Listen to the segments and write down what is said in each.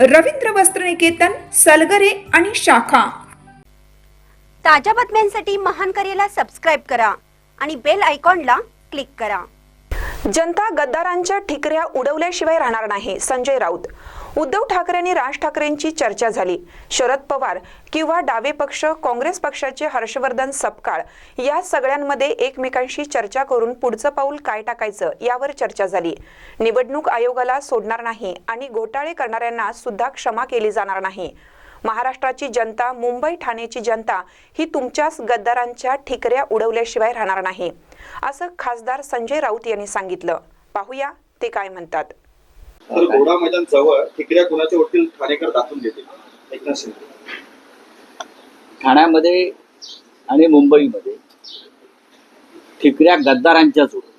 रवींद्र वस्त्रनिकेतन सलगरे आणि शाखा. ताज्या बातम्यांसाठी महान करेला सबस्क्राईब करा आणि बेल आयकॉनला क्लिक करा. जनता गद्दारांच्या ठिकऱ्या उडवल्याशिवाय राहणार नाही संजय राऊत. उद्धव ठाकरे आणि राज ठाकरेंची चर्चा झाली. शरद पवार किंवा डावे पक्ष काँग्रेस पक्षाचे हर्षवर्धन सपकाळ या सगळ्यांमध्ये एकमेकांशी चर्चा करून पुढचं पाऊल काय टाकायचं यावर चर्चा झाली. निवडणूक आयोगाला सोडणार नाही आणि घोटाळे करणाऱ्यांना सुद्धा क्षमा केली जाणार नाही. महाराष्ट्राची जनता मुंबई ठाण्याची जनता ही तुमच्याच गद्दारांच्या ठिकऱ्या उडवल्याशिवाय राहणार नाही असं खासदार संजय राऊत यांनी सांगितलं. पाहूया ते काय म्हणतात. तर घोडा मैदान जवळ ठिकऱ्या कुणाचे वकील ठाणेकर दाखवून देतील? एकनाथ शिंदे. ठाण्यामध्ये आणि मुंबईमध्ये ठिकऱ्या गद्दारांच्याच होत्या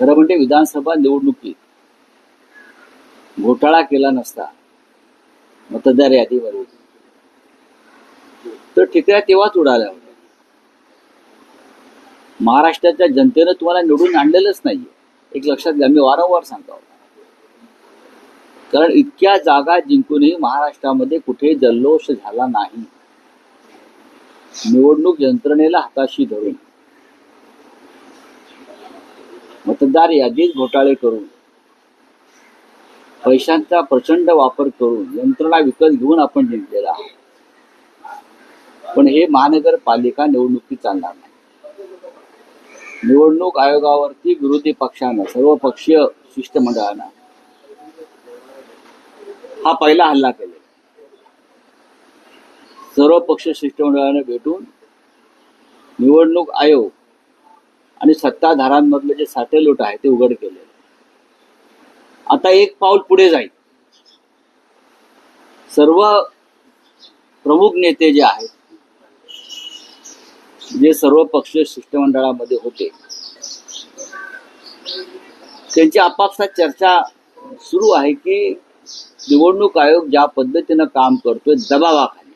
खरं म्हणजे विधानसभा निवडणुकीत घोटाळा केला नसता मतदार यादीमध्ये तर ठिकऱ्या तेव्हाच उडाल्या. होत्या महाराष्ट्राच्या जनतेनं तुम्हाला निवडून आणलेलंच नाहीये. एक लक्षात घ्या मी वारंवार सांगतो. कारण इतक्या जागा जिंकूनही महाराष्ट्रामध्ये कुठे जल्लोष झाला नाही. निवडणूक यंत्रणेला हाताशी धरून. मतदार यादीत घोटाळे करून. पैशांचा प्रचंड वापर करून यंत्रणा विकत घेऊन आपण जिंकलेला आहोत. पण हे महानगरपालिका निवडणुकीत चालणार नाही. निवडणूक आयोगावरती विरोधी पक्षानं सर्व पक्षीय शिष्टमंडळानं हा पहिला हल्ला केला. सर्व पक्ष शिष्टमंडळाने भेटून निवडणूक आयोग आणि सत्ताधारांमधले जे साटेलोट आहे ते उघड केले. आता एक पाऊल पुढे जाईल. सर्व प्रमुख नेते जे आहेत जे सर्व पक्ष शिष्टमंडळामध्ये होते. त्यांची आपापसात चर्चा सुरू आहे की निवडणूक आयोग ज्या पद्धतीनं काम करतोय दबावाखाली.